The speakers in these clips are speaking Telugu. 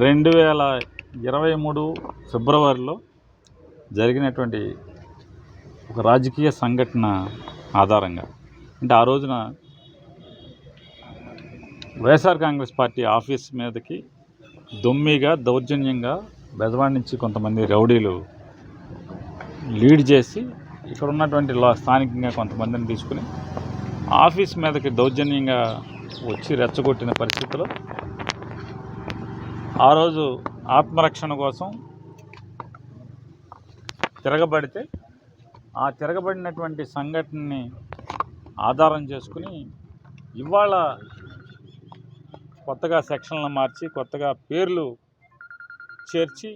రెండు వేల ఇరవై మూడు ఫిబ్రవరిలో జరిగినటువంటి ఒక రాజకీయ సంఘటన ఆధారంగా అంటే ఆ రోజున వైఎస్ఆర్ కాంగ్రెస్ పార్టీ ఆఫీస్ మీదకి దొమ్మిగా దౌర్జన్యంగా బెదవాడి నుంచి కొంతమంది రౌడీలు లీడ్ చేసి ఇక్కడ ఉన్నటువంటి లా- స్థానికంగా కొంతమందిని తీసుకుని ఆఫీస్ మీదకి దౌర్జన్యంగా వచ్చి రెచ్చగొట్టిన పరిస్థితిలో ఆ రోజు ఆత్మరక్షణ కోసం తిరగబడితే ఆ తిరగబడినటువంటి సంఘటనని ఆధారం చేసుకుని ఇవాళ కొత్తగా సెక్షన్లు మార్చి కొత్తగా పేర్లు చేర్చి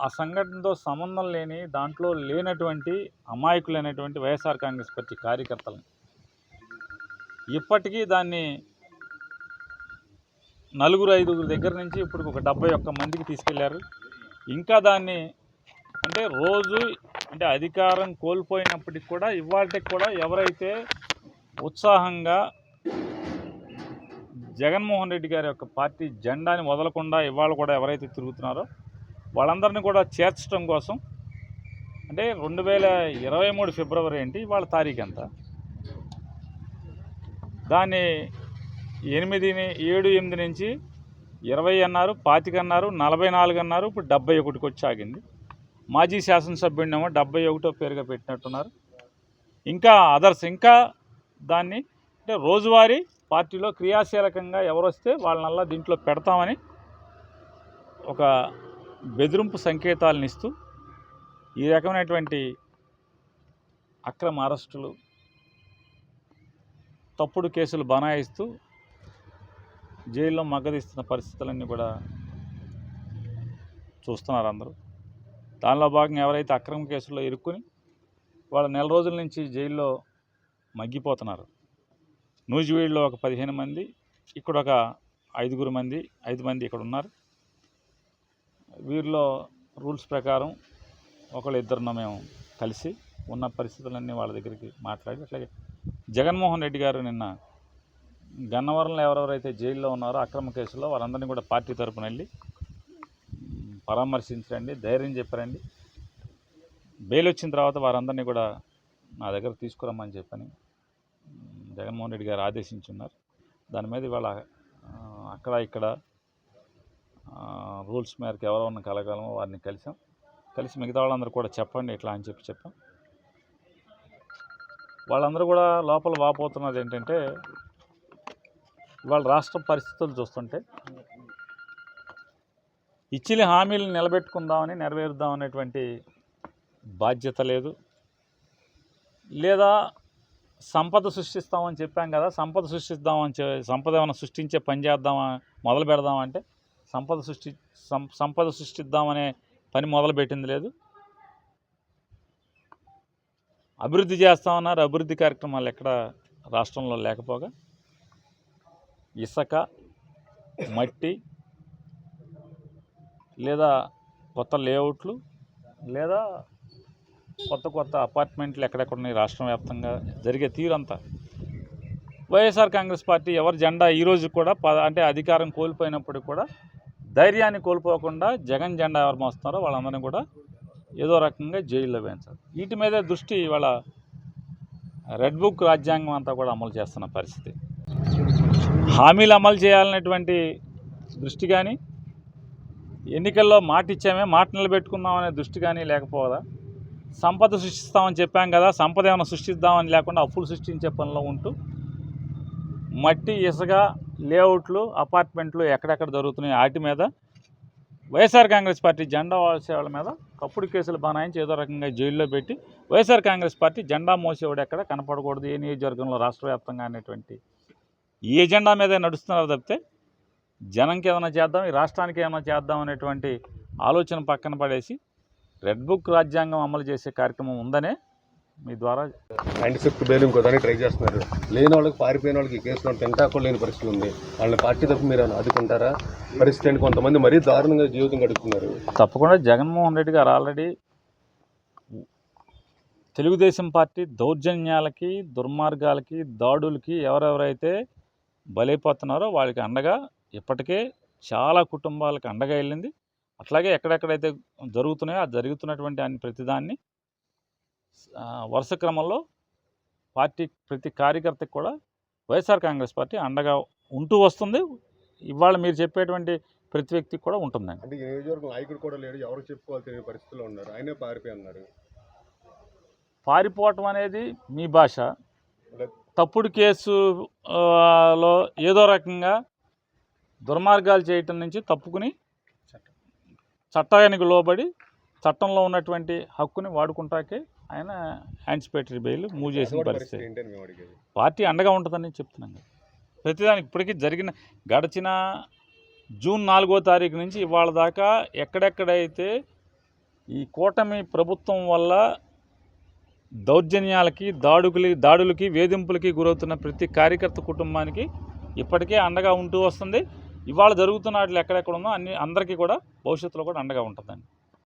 ఆ సంఘటనతో సంబంధం లేని దాంట్లో లేనటువంటి అమాయకులైనటువంటి వైఎస్ఆర్ కాంగ్రెస్ పార్టీ కార్యకర్తలను ఇప్పటికీ దాన్ని నలుగురు ఐదుగురు దగ్గర నుంచి ఇప్పుడు ఒక డెబ్బై ఒక్క మందికి తీసుకెళ్ళారు. ఇంకా దాన్ని అంటే రోజు అంటే అధికారం కోల్పోయినప్పటికి కూడా ఇవాళకి కూడా ఎవరైతే ఉత్సాహంగా జగన్మోహన్ రెడ్డి గారి యొక్క పార్టీ జెండాని వదలకుండా ఇవాళ కూడా ఎవరైతే తిరుగుతున్నారో వాళ్ళందరినీ కూడా చేర్చడం కోసం అంటే రెండు వేల ఇరవై మూడు ఫిబ్రవరి ఏంటి? వాళ్ళ తారీఖు ఎంత? దాన్ని ఎనిమిదిని ఏడు ఎనిమిది నుంచి ఇరవై అన్నారు పాతిక అన్నారు నలభై నాలుగు అన్నారు ఇప్పుడు డెబ్బై ఒకటికి వచ్చి ఆగింది మాజీ శాసనసభ్యుడినేమో డెబ్బై ఒకటో పేరుగా పెట్టినట్టున్నారు. ఇంకా అదర్స్ ఇంకా దాన్ని అంటే రోజువారీ పార్టీలో క్రియాశీలకంగా ఎవరు వస్తే వాళ్ళనల్లా దీంట్లో పెడతామని ఒక బెదిరింపు సంకేతాలను ఇస్తూ ఈ రకమైనటువంటి అక్రమ అరెస్టులు తప్పుడు కేసులు బనాయిస్తూ జైల్లో మగ్గదిస్తున్న పరిస్థితులన్నీ కూడా చూస్తున్నారు అందరూ. దానిలో భాగంగా ఎవరైతే అక్రమ కేసుల్లో ఇరుక్కుని వాళ్ళ నెల రోజుల నుంచి జైల్లో మగ్గిపోతున్నారు. నూజివీడులో ఒక పదిహేను మంది ఇక్కడ ఒక ఐదుగురు మంది ఐదు మంది ఇక్కడ ఉన్నారు. వీరిలో రూల్స్ ప్రకారం ఒకళ్ళు ఇద్దరున్న మేము కలిసి ఉన్న పరిస్థితులన్నీ వాళ్ళ దగ్గరికి మాట్లాడి అట్లాగే జగన్మోహన్ రెడ్డి గారు నిన్న గన్నవరంలో ఎవరెవరైతే జైల్లో ఉన్నారో అక్రమ కేసులో వారందరినీ కూడా పార్టీ తరపున వెళ్ళి పరామర్శించరండి ధైర్యం చెప్పారండి. బెయిల్ వచ్చిన తర్వాత వారందరినీ కూడా నా దగ్గర తీసుకురమ్మని చెప్పని జగన్మోహన్ రెడ్డి గారు ఆదేశించున్నారు. దాని మీద ఇవాళ అక్కడ ఇక్కడ రూల్స్ మేరకు ఎవరెవరిని కలగలమో వారిని కలిసాం. కలిసి మిగతా వాళ్ళందరూ కూడా చెప్పండి ఇట్లా అని చెప్పి చెప్పాం. వాళ్ళందరూ కూడా లోపల వాపోతున్నది ఏంటంటే ఇవాళ రాష్ట్ర పరిస్థితులు చూస్తుంటే ఇచ్చిన హామీలు నిలబెట్టుకుందామని నెరవేరుద్దాం అనేటువంటి బాధ్యత లేదు. లేదా సంపద సృష్టిస్తామని చెప్పాం కదా సంపద సృష్టిస్తామని సంపద ఏమైనా సృష్టించే పని చేద్దామా మొదలు పెడదామంటే సంపద సృష్టి సం- సంపద సృష్టిద్దామనే పని మొదలుపెట్టింది లేదు. అభివృద్ధి చేస్తామన్నారు అభివృద్ధి కార్యక్రమాలు ఎక్కడ రాష్ట్రంలో లేకపోగా ఇసుక మట్టి లేదా కొత్త లేఅవుట్లు లేదా కొత్త కొత్త అపార్ట్మెంట్లు ఎక్కడెక్కడ ఉన్నాయి రాష్ట్ర వ్యాప్తంగా జరిగే తీరంతా. వైఎస్ఆర్ కాంగ్రెస్ పార్టీ ఎవరి జెండా ఈరోజు కూడా అంటే అధికారం కోల్పోయినప్పటికీ కూడా ధైర్యాన్ని కోల్పోకుండా జగన్ జెండా ఎవరు మోస్తున్నారో వాళ్ళందరినీ కూడా ఏదో రకంగా జైల్లో వేయించాలి. వీటి మీదే దృష్టి ఇవాళ రెడ్ బుక్ రాజ్యాంగం అంతా కూడా అమలు చేస్తున్న పరిస్థితి. హామీలు అమలు చేయాలనేటువంటి దృష్టి కానీ ఎన్నికల్లో మాట ఇచ్చామే మాట నిలబెట్టుకుందామనే దృష్టి కానీ లేకపోదా? సంపద సృష్టిస్తామని చెప్పాం కదా సంపద ఏమైనా సృష్టిద్దామని లేకుండా అప్పులు సృష్టించే పనిలో ఉంటూ మట్టి ఇసుక లేఅవుట్లు అపార్ట్మెంట్లు ఎక్కడెక్కడ జరుగుతున్నాయి వాటి మీద వైఎస్ఆర్ కాంగ్రెస్ పార్టీ జెండా మోసే వాళ్ళ మీద కప్పుడు కేసులు బనాయించి ఏదో రకంగా జైల్లో పెట్టి వైఎస్ఆర్ కాంగ్రెస్ పార్టీ జెండా మోసేవాడు ఎక్కడ కనపడకూడదు ఏ నియోజకవర్గంలో రాష్ట్ర వ్యాప్తంగా అనేటువంటి ఈ ఎజెండా మీదే నడుస్తున్నారు తప్పితే జనంకి ఏమైనా చేద్దాం ఈ రాష్ట్రానికి ఏమైనా చేద్దాం అనేటువంటి ఆలోచన పక్కన పడేసి రెడ్ బుక్ రాజ్యాంగం అమలు చేసే కార్యక్రమం ఉందనే మీ ద్వారా నైన్టీ ఫిఫ్త్ బెయిల్ ఇంకో దాన్ని ట్రై చేస్తున్నారు. లేని వాళ్ళకి పారిపోయిన వాళ్ళకి ఈ కేసులో తింటా కూడా లేని పరిస్థితి ఉంది. వాళ్ళని పార్టీ తప్పు మీరు ఆదుకుంటారా? పరిస్థితి అంటే కొంతమంది మరీ దారుణంగా జీవితం గడుపుతున్నారు. తప్పకుండా జగన్మోహన్ రెడ్డి గారు ఆల్రెడీ తెలుగుదేశం పార్టీ దౌర్జన్యాలకి దుర్మార్గాలకి దాడులకి ఎవరెవరైతే బలైపోతున్నారో వాళ్ళకి అండగా ఇప్పటికే చాలా కుటుంబాలకు అండగా వెళ్ళింది అట్లాగే ఎక్కడెక్కడైతే జరుగుతున్నాయో ఆ జరుగుతున్నటువంటి అన్ని ప్రతిదాన్ని వరుస క్రమంలో పార్టీ ప్రతి కార్యకర్తకి కూడా వైఎస్ఆర్ కాంగ్రెస్ పార్టీ అండగా ఉంటూ వస్తుంది. ఇవాళ మీరు చెప్పేటువంటి ప్రతి వ్యక్తికి కూడా ఉంటుందండి. అంటే నియోజకవర్గం నాయకుడు కూడా లేడు. ఎవరు చెప్పుకోవాలి తెలియని పరిస్థితిలో ఉన్నారు. ఆయనే పారిపోయి అన్నారు పారిపోవటం అనేది మీ భాష. తప్పుడు కేసు ఆ, లో ఏదో రకంగా దుర్మార్గాలు చేయటం నుంచి తప్పుకుని చట్టానికి లోబడి చట్టంలో ఉన్నటువంటి హక్కుని వాడుకుంటాకే ఆయన యాంటిసిపేటరీ బెయిల్ మూవ్ చేసిన పరిస్థితి. పార్టీ అండగా ఉంటుందని చెప్తున్నాం కదా. ప్రతిదానికి ఇప్పటికీ జరిగిన గడిచిన జూన్ నాలుగో తారీఖు నుంచి ఇవాళ దాకా ఎక్కడెక్కడైతే ఈ కూటమి ప్రభుత్వం వల్ల దౌర్జన్యాలకి దాడుకులి దాడులకి వేధింపులకి గురవుతున్న ప్రతి కార్యకర్త కుటుంబానికి ఇప్పటికే అండగా ఉంటూ వస్తుంది. ఇవాళ జరుగుతున్న వాటిలో ఎక్కడెక్కడ ఉందో అన్ని అందరికీ కూడా భవిష్యత్తులో కూడా అండగా ఉంటుందండి.